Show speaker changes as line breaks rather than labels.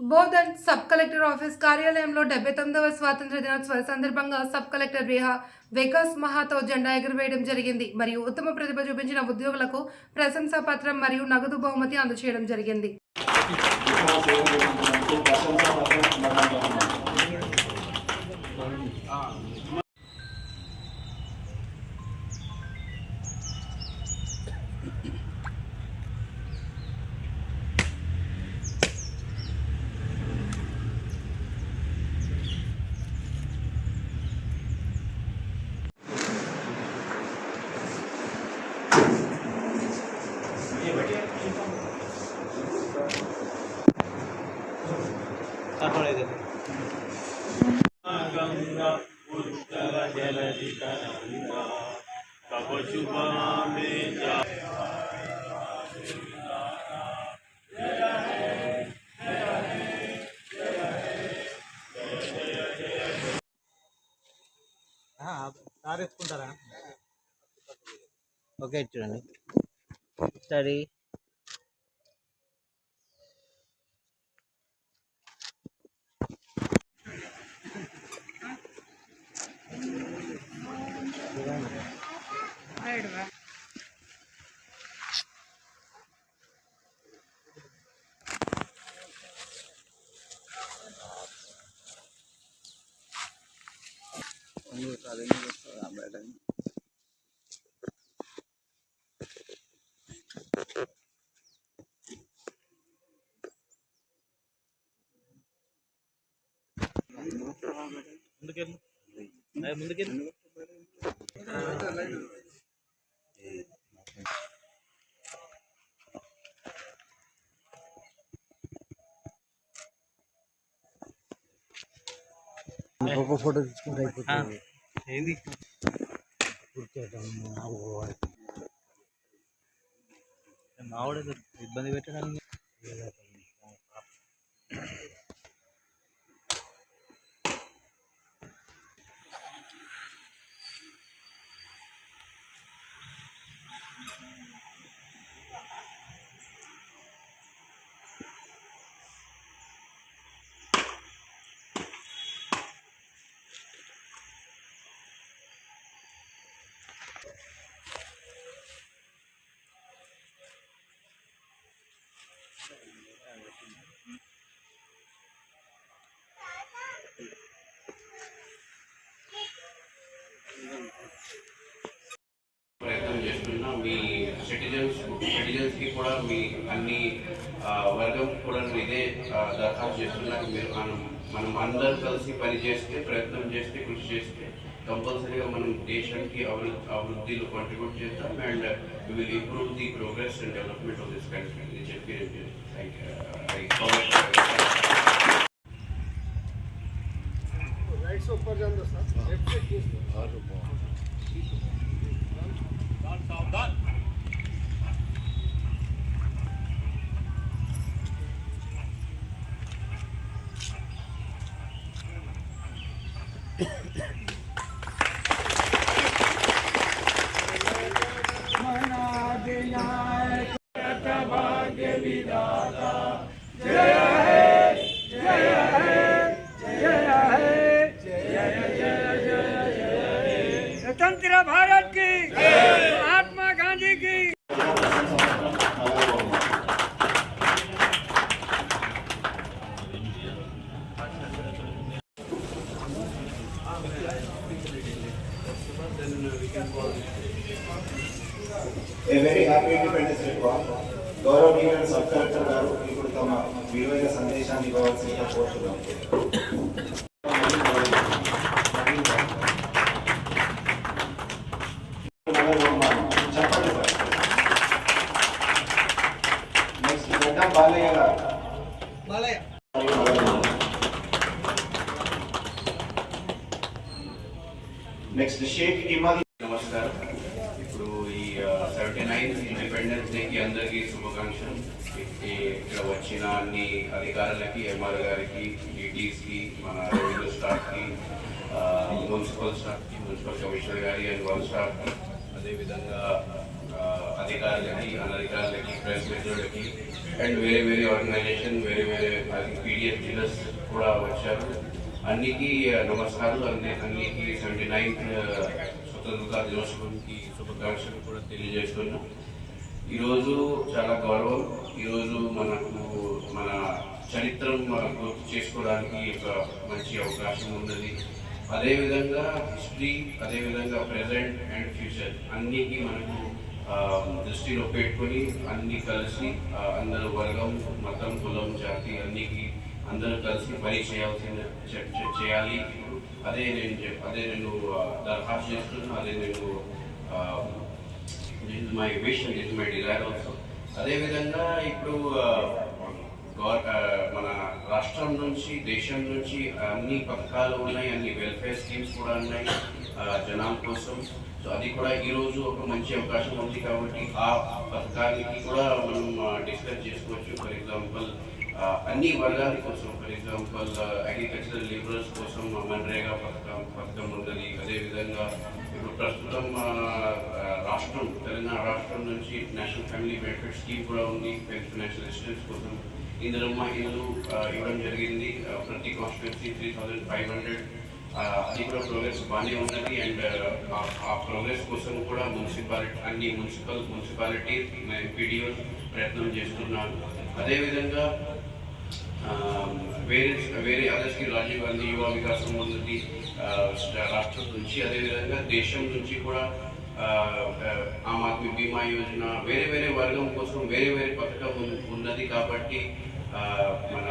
Bodhan sub collector office కార్యాలయంలో డెబ్బై తొమ్మిదవ స్వాతంత్ర దినోత్సవ సందర్భంగా సబ్ కలెక్టర్ విహా వికాస్ మహాతో జెండా ఎగురవేయడం జరిగింది. మరియు ఉత్తమ ప్రతిభ చూపించిన ఉద్యోగులకు ప్రశంసా పత్రం మరియు నగదు బహుమతి అందచేయడం జరిగింది.
తారేసుకుంటారా ఓకే చూడండి స్టడీ ముందుకెళ్ళు అయ్యా, ముందుకెళ్ళు
ఒక ఫోటో తీసుకుంటే
ఆ,
అయిపోతుంది
ఏంది? మావాడు ఇబ్బంది పెట్టడానికి
ప్రయత్నం చేస్తున్నాం మీ సిటిజన్స్ సిటిజన్స్కి కూడా మీ అన్ని వర్గం కూడా ఇదే దరఖాస్తు చేస్తున్నారు. మీరు మనం మనం అందరం కలిసి పని చేస్తే ప్రయత్నం చేస్తే కృషి చేస్తే కంపల్సరీగా మనం దేశానికి అభివృద్ధి అభివృద్ధిలో కాంట్రిబ్యూట్ చేస్తాం and will improve the progress and development of this country అని చెప్పి
स्वतंत्र भारत की महात्मा गांधी की
A very happy Independence Day. గౌరవనీయులైన సబ్ కలెక్టర్ గారు ఇప్పుడు తమ విలువైన సందేశాన్ని ఇవ్వవలసిందిగా కోరుతున్నాం చెప్పండి సార్ నెక్స్ట్ గడ్డం బాలయ్య గారు నెక్స్ట్ షేక్ ఇమది
నమస్కారం ఇప్పుడు ఈ thirty nine independence డేకి అందరికీ శుభాకాంక్షలు. ఇక్కడ వచ్చిన అన్ని అధికారులకి ఎంఆర్ గారికి e ఈటీస్కి మన రెవెన్యూ స్టాఫ్కి మున్సిపల్ స్టాఫ్కి మున్సిపల్ కమిషనర్ గారి అండ్ వన్ స్టాఫ్కి అదేవిధంగా అధికారులకి అనధికారులకి ప్రెస్ మిత్రులకి అండ్ వేరే వేరే ఆర్గనైజేషన్ వేరే వేరే పీడిఎఫ్ డీలర్స్ కూడా వచ్చారు. అన్నికి నమస్కారాలు. అన్ని అన్నికి సెవెంటీ నైన్త్ స్వతంత్రతా దినోత్సవంకి శుభాకాంక్షలు కూడా తెలియజేస్తున్నాం. ఈరోజు చాలా గౌరవం. ఈరోజు మనకు మన చరిత్ర గుర్తు చేసుకోవడానికి ఒక మంచి అవకాశం ఉన్నది. అదేవిధంగా హిస్టరీ అదేవిధంగా ప్రజెంట్ అండ్ ఫ్యూచర్ అన్నికి మనకు దృష్టిలో పెట్టుకొని అన్ని కలిసి అందరూ వర్గం మతం కులం జాతి అన్నికి అందరూ కలిసి పని చేయాల్సింది చేయాలి. అదే నేను చెప్ అదే నేను దరఖాస్తు చేస్తున్నాను. అదే నేను it my wish it my desire also. అదేవిధంగా ఇప్పుడు గవర్- మన రాష్ట్రం నుంచి దేశం నుంచి అన్ని పథకాలు ఉన్నాయి అన్ని వెల్ఫేర్ స్కీమ్స్ కూడా ఉన్నాయి జనాల కోసం. సో అది కూడా ఈరోజు ఒక మంచి అవకాశం ఉంది కాబట్టి ఆ పథకానికి కూడా మనం డిస్కస్ చేసుకోవచ్చు. ఫర్ ఎగ్జాంపుల్ అన్ని వర్గాల కోసం ఫర్ ఎగ్జాంపుల్ అగ్రికల్చరల్ లేబరర్స్ కోసం మన్రేగా పథకం పథకం ఉన్నది. అదేవిధంగా ఇప్పుడు ప్రస్తుతం రాష్ట్రం తెలంగాణ రాష్ట్రం నుంచి నేషనల్ ఫ్యామిలీ బెనిఫిట్ స్కీమ్ కూడా ఉంది. ఫైనాన్షియల్ అసిస్టెన్స్ కోసం ఇందిరమ్మ ఇల్లు ఇవ్వడం జరిగింది. ప్రతి constituency three thousand five hundred అది కూడా ప్రోగ్రెస్ బాగానే ఉన్నది. అండ్ ఆ ప్రోగ్రెస్ కోసం కూడా మున్సిపాలిటీ అన్ని మున్సిపల్ మున్సిపాలిటీ ఎంపీడీఓ ప్రయత్నం చేస్తున్నారు. అదేవిధంగా Um, వేరే వేరే అదర్స్కి రాజీవ్ గాంధీ యువ వికాసం మొదటి ఆ, uh, రాష్ట్రం నుంచి అదేవిధంగా దేశం నుంచి కూడా ఆ, ఆమ్ ఆద్మీ బీమా యోజన వేరే వేరే వర్గం కోసం వేరే వేరే పథకం ఉన్నది కాబట్టి ఆ, మన